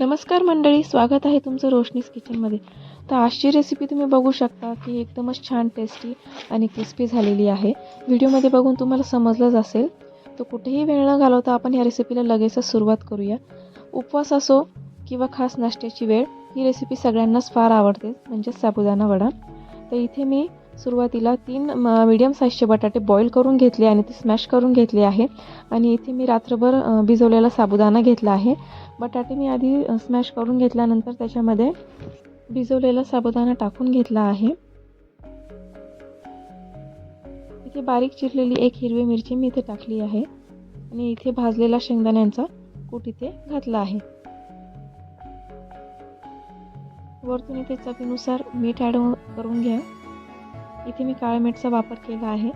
नमस्कार मंडळी स्वागत आहे तुमचं रोशनीस किचनमध्ये. तर आजची रेसिपी तुम्ही बघू शकता की एकदमच छान टेस्टी आणि क्रिस्पी झालेली आहे. व्हिडिओमध्ये बघून तुम्हाला समजलंच असेल. तर कुठेही वेळ न घालवता आपण ह्या रेसिपीला लगेचच सुरुवात करूया. उपवास असो किंवा खास नाश्त्याची वेळ ही रेसिपी सगळ्यांनाच फार आवडते म्हणजेच साबुदाणा वडा. तर इथे मी सुरुवातीला तीन मीडियम साईजचे बटाटे बॉईल करून घेतले आणि ते स्मॅश करून घेतले आहे. आणि इथे मी रात्रभर भिजवलेला साबुदाणा घेतला आहे. बटाटे मी आधी स्मॅश करून घेतल्यानंतर त्याच्यामध्ये भिजवलेला साबुदाणा टाकून घेतला आहे. इथे बारीक चिरलेली एक हिरवी मिरची मी इथे टाकली आहे. आणि इथे भाजलेला शेंगदाण्यांचा कूट इथे घातला आहे. वरतून इथे चवीनुसार मीठ ॲड करून घ्या. इथे मी काळ्या मीठचा वापर केला आहे.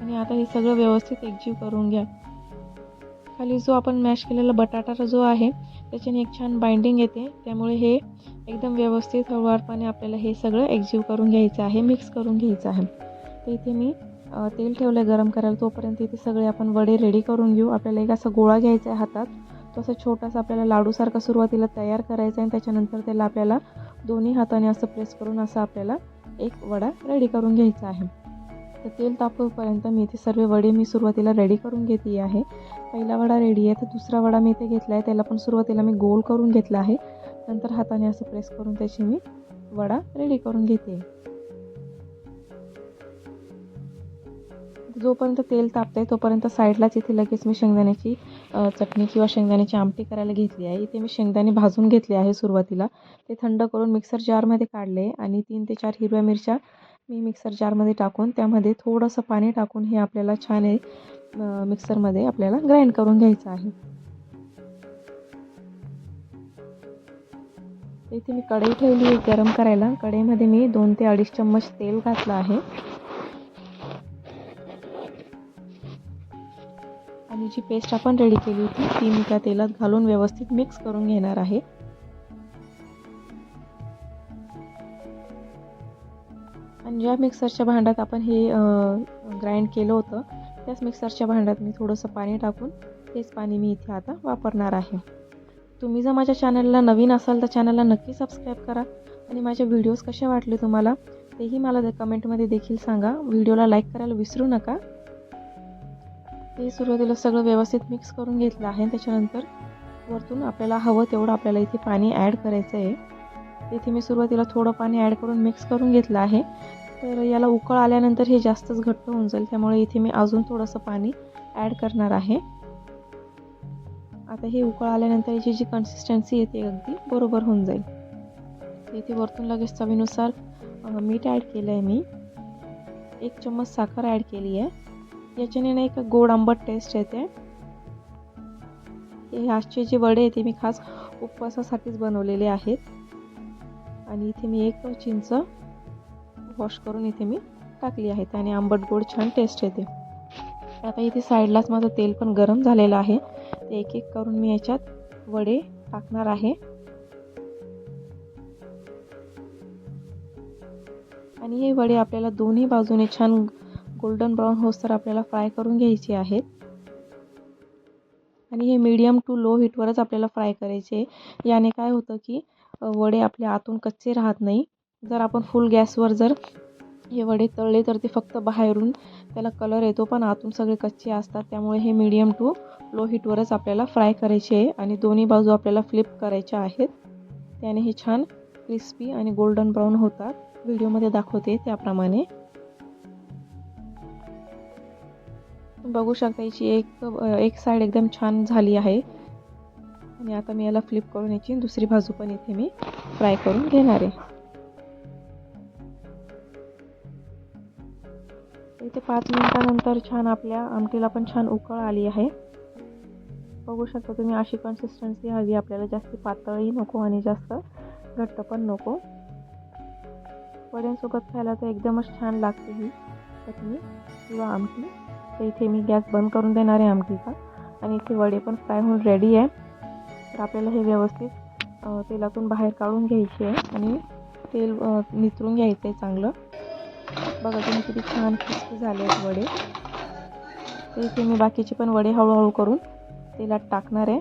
आणि आता हे सगळं व्यवस्थित एकजीव करून घ्या. खाली जो आपण मॅश केलेला बटाटा जो आहे त्याच्याने एक छान बाइंडिंग येते. त्यामुळे हे एकदम व्यवस्थित हळूवारपणे आपल्याला हे सगळं एकजीव करून घ्यायचं आहे मिक्स करून घ्यायचं आहे. तर इथे मी तेल ठेवलं गरम करायला तोपर्यंत इथे सगळे आपण वडे रेडी करून घेऊ. आपल्याला एक असा गोळा घ्यायचा आहे हातात. तो असं छोटासा आपल्याला लाडूसारखा सुरुवातीला तयार करायचा आहे आणि त्याच्यानंतर त्याला आपल्याला दोन्ही हाताने असं प्रेस करून असं आपल्याला एक वडा रेडी करून घ्यायचा आहे. तर तेल तापवपर्यंत मी इथे सर्व वडे मी सुरुवातीला रेडी करून घेते आहे. पहिला वडा रेडी आहे तर दुसरा वडा मी इथे घेतला आहे. त्याला पण सुरुवातीला मी गोल करून घेतला आहे. नंतर हाताने असं प्रेस करून त्याची मी वडा रेडी करून घेते. जोपर्यंत तेल तापतंय तोपर्यंत साईडलाच इथे लगेच मी शेंगदाण्याची चटणी किंवा शेंगदाण्याची आमटी करायला घेतली आहे इथे मी शेंगदाणे भाजून घेतले आहे सुरुवातीला. ते थंड करून मिक्सर जारमध्ये काढले आणि तीन ते चार हिरव्या मिरच्या मी मिक्सर जारमध्ये टाकून त्यामध्ये थोडंसं पाणी टाकून हे आपल्याला छान आहे मिक्सरमध्ये आपल्याला ग्राइंड करून घ्यायचं आहे. इथे मी कढई ठेवली आहे गरम करायला. कढईमध्ये मी दोन ते अडीच चम्मच तेल घातलं आहे. आणि जी पेस्ट आपण रेडी केली होती ती मी त्या तेलात घालून व्यवस्थित मिक्स करून घेणार आहे. आणि ज्या मिक्सरच्या भांड्यात आपण हे ग्राइंड केलं होतं त्याच मिक्सरच्या भांड्यात मी थोडंसं पाणी टाकून तेच पाणी मी इथे आता वापरणार आहे. तुम्ही जर माझ्या चॅनलला नवीन असाल तर चॅनलला नक्की सबस्क्राईब करा. आणि माझे व्हिडिओज कसे वाटले तुम्हाला तेही मला कमेंटमध्ये देखील सांगा. व्हिडिओला लाईक करायला विसरू नका. ते सुरुवातीला सगळं व्यवस्थित मिक्स करून घेतलं आहे. त्याच्यानंतर वरतून आपल्याला हवं तेवढं आपल्याला इथे पाणी ॲड करायचं आहे इथे मी सुरुवातीला थोडं पाणी ॲड करून मिक्स करून घेतलं आहे. तर याला उकळ आल्यानंतर हे जास्तच घट्ट होऊन जाईल. त्यामुळे इथे मी अजून थोडंसं पाणी ॲड करणार आहे. आता हे उकळ आल्यानंतर याची जी कन्सिस्टन्सी आहे ती अगदी बरोबर होऊन जाईल. इथे वरतून लगेच चवीनुसार मीठ ॲड केलं आहे मी. एक चम्मच साखर ॲड केली आहे. याच्याने ना एक गोड आंबट टेस्ट येते. हे आजचे जे वडे आहेत ते मी खास उपवासासाठीच बनवलेले आहेत. आणि इथे मी एक चिंच वॉश करून इथे मी टाकली आहेत आणि आंबट गोड छान टेस्ट येते. आता इथे साईडलाच माझं तेल पण गरम झालेलं आहे. ते एक एक करून मी याच्यात वडे टाकणार आहे. आणि हे वडे आपल्याला दोन्ही बाजूने छान गोल्डन ब्राऊन होस्तर आपल्याला फ्राय करून घ्यायचे आहेत. आणि हे मीडियम टू लो हीटवरच आपल्याला फ्राय करायचे याने काय होतं की वडे आपले आतून कच्चे राहत नाही. जर आपण फुल गॅसवर जर हे वडे तळले तर ते फक्त बाहेरून त्याला कलर येतो पण आतून सगळे कच्चे असतात. त्यामुळे हे मीडियम टू लो हीटवरच आपल्याला फ्राय करायचे आहे. आणि दोन्ही बाजू आपल्याला फ्लिप करायच्या आहेत. त्याने हे छान क्रिस्पी आणि गोल्डन ब्राऊन होतात. व्हिडिओमध्ये दाखवते त्याप्रमाणे. बघू शकता याची एक एक साईड एकदम छान झाली आहे. आणि आता मी याला फ्लिप करून याची दुसरी बाजू पण इथे मी फ्राय करून घेणार आहे. इथे पाच मिनिटानंतर छान आपल्या आमटीला पण छान उकळ आली आहे. बघू शकता तुम्ही अशी कन्सिस्टन्सी हवी आपल्याला जास्त पातळही नको आणि जास्त घट्ट पण नको. वड्यांसोबत खायला तर एकदमच छान लागते ही. चटणी किंवा आमटी तर इथे मी गॅस बंद करून देणार आहे आमटीचा. आणि इथे वडे पण फ्राय होऊन रेडी आहे. तर आपल्याला हे व्यवस्थित तेलातून बाहेर काढून घ्यायचे आहे. आणि तेल निचरून घ्यायचं आहे चांगलं. बघा तुम्ही किती छान क्रिस्पी झाले आहेत वडे. तर इथे मी बाकीचे पण वडे हळूहळू करून तेलात टाकणार आहे.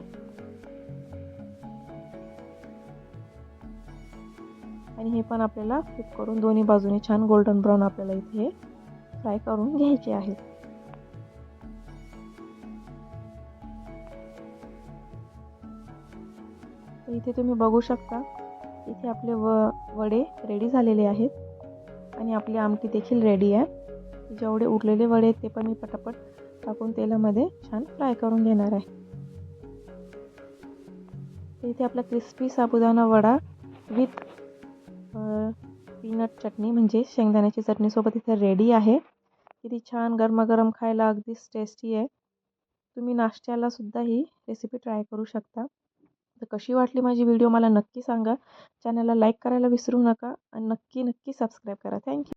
आणि हे पण आपल्याला फ्लिप करून दोन्ही बाजूने छान गोल्डन ब्राऊन आपल्याला इथे फ्राय करून घ्यायचे आहेत तर इथे तुम्ही बघू शकता इथे आपले व वडे रेडी झालेले आहेत. आणि आपली आमटी देखील रेडी आहे. जेवढे उरलेले वडे आहेत ते पण मी पटापट टाकून तेलामध्ये छान फ्राय करून घेणार आहे. इथे आपला crispy sabudana vada with peanut chutney म्हणजे शेंगदाण्याची चटणीसोबत इथे रेडी आहे. किती छान गरमागरम खायला अगदीच टेस्टी आहे. तुम्ही नाश्त्याला सुद्धा ही रेसिपी ट्राय करू शकता. तर कशी वाटली माझी व्हिडिओ मला नक्की सांगा. चॅनलला लाईक करायला विसरू नका आणि नक्की नक्की सबस्क्राईब करा. थँक्यू